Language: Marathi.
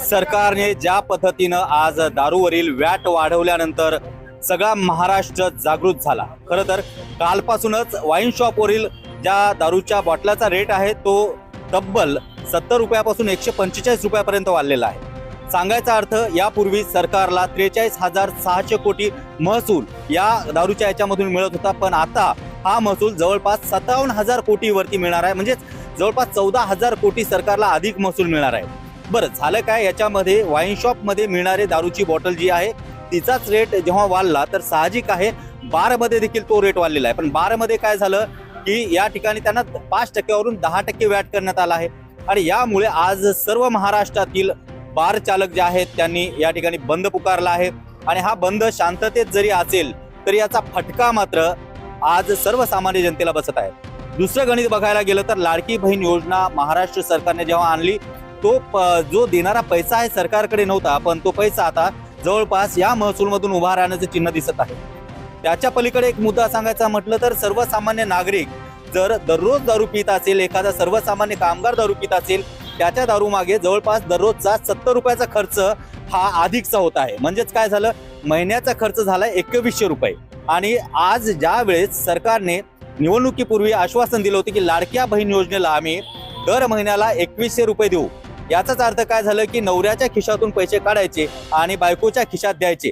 सरकारने ज्या पद्धतीनं आज दारूवरील व्याट वाढवल्यानंतर सगळा महाराष्ट्र जागृत झाला. खरं तर कालपासूनच वाईन शॉपवरील ज्या दारूच्या बॉटलाचा रेट आहे तो तब्बल सत्तर रुपयापासून एकशे पंचेचाळीस रुपयापर्यंत वाढलेला आहे. सांगायचा अर्थ यापूर्वी सरकारला त्रेचाळीस हजार सहाशे कोटी महसूल या दारूच्या याच्यामधून मिळत होता पण आता हा महसूल जवळपास सत्तावन्न हजार कोटीवरती मिळणार आहे. म्हणजेच जवळपास चौदा हजार कोटी सरकारला अधिक महसूल मिळणार आहे. बरं झालं काय? याच्यामध्ये वाईन शॉपमध्ये मिळणारे दारूची बॉटल जी आहे तिचाच रेट जेव्हा वाढला तर साहजिक आहे बारमध्ये देखील तो रेट वाढलेला आहे. पण बारमध्ये काय झालं की या ठिकाणी त्यांना पाच टक्क्यावरून दहा टक्के व्याट करण्यात आला आहे. आणि यामुळे आज सर्व महाराष्ट्रातील बार चालक जे आहेत त्यांनी या ठिकाणी बंद पुकारला आहे. आणि हा बंद शांततेत जरी असेल तरी याचा फटका मात्र आज सर्वसामान्य जनतेला बसत आहे. दुसरं गणित बघायला गेलं तर लाडकी बहीण योजना महाराष्ट्र सरकारने जेव्हा आणली तो प- जो देणारा पैसा आहे सरकारकडे नव्हता पण तो पैसा आता जवळपास या महसूलमधून उभा राहण्याचं चिन्ह दिसत आहे. त्याच्या पलीकडे एक मुद्दा सांगायचा म्हटलं तर सर्वसामान्य नागरिक जर दररोज दारू पित असेल एखादा सर्वसामान्य कामगार दारू पित असेल त्याच्या दारू मागे जवळपास दररोजचा सत्तर रुपयाचा खर्च हा अधिकचा होत आहे. म्हणजेच काय झालं? महिन्याचा खर्च झाला एकवीसशे रुपये. आणि आज ज्या वेळेस सरकारने निवडणुकीपूर्वी आश्वासन दिलं होतं की लाडक्या बहीण योजनेला आम्ही दर महिन्याला एकवीसशे रुपये देऊ याचाच अर्थ काय झालं की नवऱ्याच्या खिशातून पैसे काढायचे आणि बायकोच्या खिशात द्यायचे.